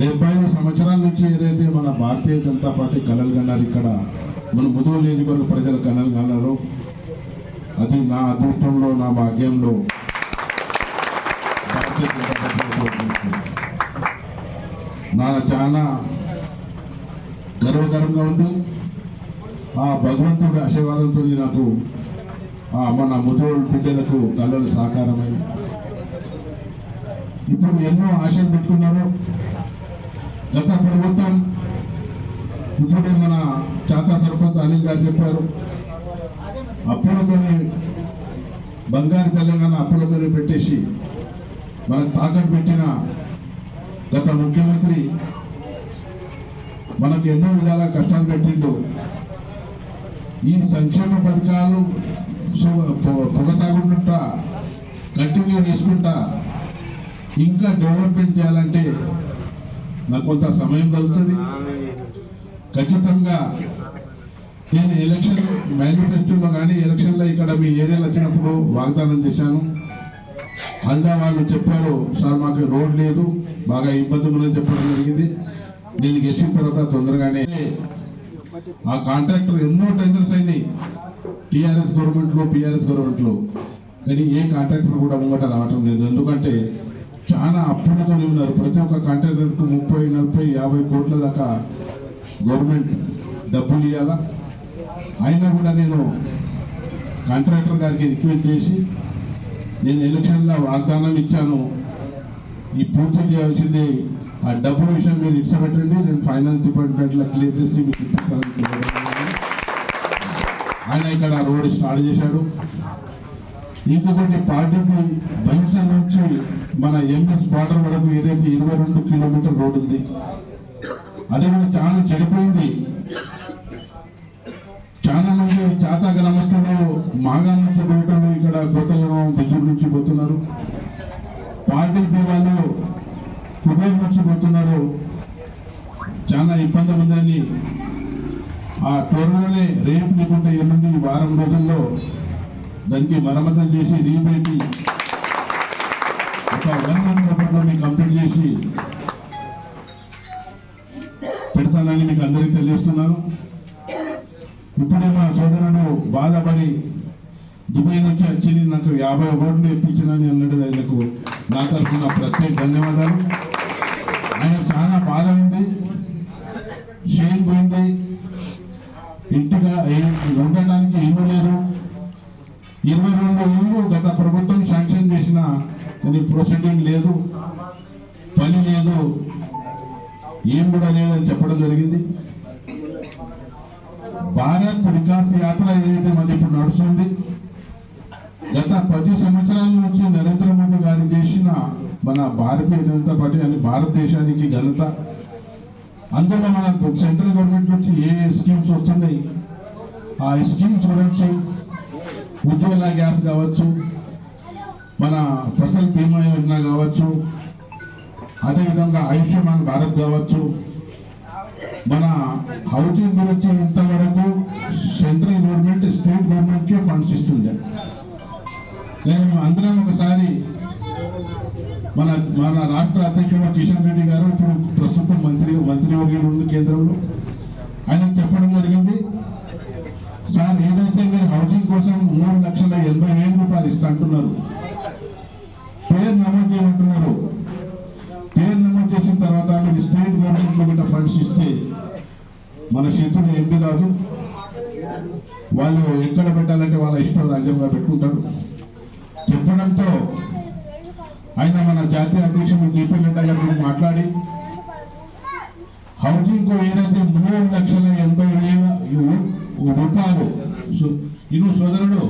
డెబ్భై ఐదు సంవత్సరాల నుంచి ఏదైతే మన భారతీయ జనతా పార్టీ కలలు కన్నారు ఇక్కడ మన ముదుగు నియోజకవర్గ ప్రజలు కలలు కన్నారు అది నా అదృష్టంలో నా భాగ్యంలో. నా చాలా గర్వకరంగా ఉంది. ఆ భగవంతుడి ఆశీర్వాదంతో నాకు మన ముదోడు బిడ్డలకు కళలు సాకారమైంది. ఇప్పుడు ఎన్నో ఆశలు పెట్టుకున్నారు గత ప్రభుత్వం ఇప్పుడే మన చాతా సర్పంచ్ అనిల్ గారు చెప్పారు అప్పులతోనే బంగారు తెలంగాణ అప్పులతోనే పెట్టేసి మనకు తాకట్టు పెట్టిన గత ముఖ్యమంత్రి మనకు ఎన్నో విధాల కష్టాలు పెట్టిండు. ఈ సంక్షేమ పథకాలు కొనసాగుతుంటా కంటిన్యూ చేసుకుంటా ఇంకా డెవలప్మెంట్ చేయాలంటే నాకు కొంత సమయం కలుగుతుంది. ఖచ్చితంగా నేను ఎలక్షన్ మేనిఫెస్టోలో కానీ ఎలక్షన్లో ఇక్కడ మీ ఏరియాలో వచ్చినప్పుడు వాగ్దానం చేశాను. హల్దా వాళ్ళు చెప్పారు సార్ మాకు రోడ్ లేదు బాగా ఇబ్బంది ఉందని చెప్పడం జరిగింది. నేను గెలిచిన తర్వాత తొందరగానే ఆ కాంట్రాక్టర్ ఎన్నో టెండర్స్ అయినాయి. టీఆర్ఎస్ గవర్నమెంట్లో పిఆర్ఎస్ గవర్నమెంట్లో. కానీ ఏ కాంట్రాక్టర్ కూడా ముంగట రావటం లేదు. ఎందుకంటే చాలా అప్పులతో ఉన్నారు. ప్రతి ఒక్క కాంట్రాక్టర్కు ముప్పై నలభై యాభై కోట్ల దాకా గవర్నమెంట్ డబ్బులు ఇవ్వాలా అయినా కూడా నేను కాంట్రాక్టర్ గారికి రిక్వెస్ట్ చేసి నేను ఎలక్షన్లో వాగ్దానం ఇచ్చాను. ఈ పూర్తి చేయాల్సింది ఆ డబ్బుల విషయం మీరు ఇచ్చబెట్టండి నేను ఫైనాన్స్ డిపార్ట్మెంట్లో క్లియర్ చేసి మీకు ఇప్పిస్తాను. ఆయన ఇక్కడ రోడ్ స్టార్ట్ చేశాడు. ఇంకొకటి పార్టీకి జంక్షన్ నుంచి మన ఎంఎస్ బార్డర్ వరకు ఏదైతే ఇరవై రెండు కిలోమీటర్ రోడ్ ఉంది అది కూడా చాలా చెడిపోయింది. చాలా మంది చాతా గ్రామస్తులు మాగా నుంచి పోవటం ఇక్కడ కొత్తలో బిజూరు నుంచి పోతున్నారు. పార్టీ వాళ్ళు కుబేర్ నుంచి పోతున్నారు. చాలా ఇబ్బంది ఉందని ఆ త్వరలోనే రేపు లేకుండా ఎనిమిది వారం రోజుల్లో దానికి మరమ్మతం చేసి రీపెట్టి ఒక వన్ మంత్ మీకు కంప్లీట్ చేసి పెడతానని మీకు అందరికీ తెలియజేస్తున్నాను. ఇప్పుడే మా సోదరుడు బాధపడి దుబాయ్ నుంచి వచ్చింది నాకు యాభై ఓట్లు ఎత్తించినని అన్నట్టు ఆయనకు నా తరఫున ప్రత్యేక ధన్యవాదాలు. ఆయన చాలా బాధ ఉంది షేన్ పోయింది ఇంటిగా ఏ- ఇరవై రెండు ఇళ్ళు గత ప్రభుత్వం శాంక్షన్ చేసిన ప్రొసీడింగ్ లేదు పని లేదు ఏం కూడా లేదని చెప్పడం జరిగింది. భారత్ వికాస్ యాత్ర ఏదైతే మనకి ఇప్పుడు నడుస్తుంది గత పది సంవత్సరాల నుంచి నరేంద్ర మోదీ గారు చేసిన మన భారతీయ జనతా పార్టీ అని భారతదేశానికి ఘనత. అందులో మనకు సెంట్రల్ గవర్నమెంట్ నుంచి ఏ ఏ స్కీమ్స్ వస్తున్నాయి ఆ స్కీమ్స్ గురించి ఉజ్వల గ్యాస్ కావచ్చు మన ఫసల్ బీమా యోజన కావచ్చు అదేవిధంగా ఆయుష్మాన్ భారత్ కావచ్చు. మన హౌసింగ్ గురించి ఇంతవరకు సెంట్రల్ గవర్నమెంట్ స్టేట్ గవర్నమెంట్కే ఫండ్స్ ఇస్తుండే. నేను అందరం ఒకసారి మన మన రాష్ట్ర అధ్యక్షుడు కిషన్ రెడ్డి గారు ఇప్పుడు ప్రస్తుతం మంత్రి మంత్రివర్యులు ఉంది కేంద్రంలో. ఆయన చెప్పడం జరిగింది. సార్ ఏదైతే మీరు హౌసింగ్ కోసం మూడు లక్షల ఎనభై వేల రూపాయలు ఇస్తా అంటున్నారు పేరు నమోదు చేయమంటున్నారు. పేరు నమోదు చేసిన తర్వాత మీరు స్టేట్ గవర్నమెంట్లో కూడా ఫండ్స్ ఇస్తే మన చేతులు ఎంపీ రాదు వాళ్ళు ఎక్కడ పెట్టాలంటే వాళ్ళ ఇష్టం రాజ్యంగా పెట్టుకుంటారు. చెప్పడంతో ఆయన మన జాతీయ అధ్యక్షుడు జేపీ నడ్డా గారు మాట్లాడి హౌసింగ్కు ఏదైతే మూడు లక్షల ఒక వేల రూపాయలు ఇను సోదరుడు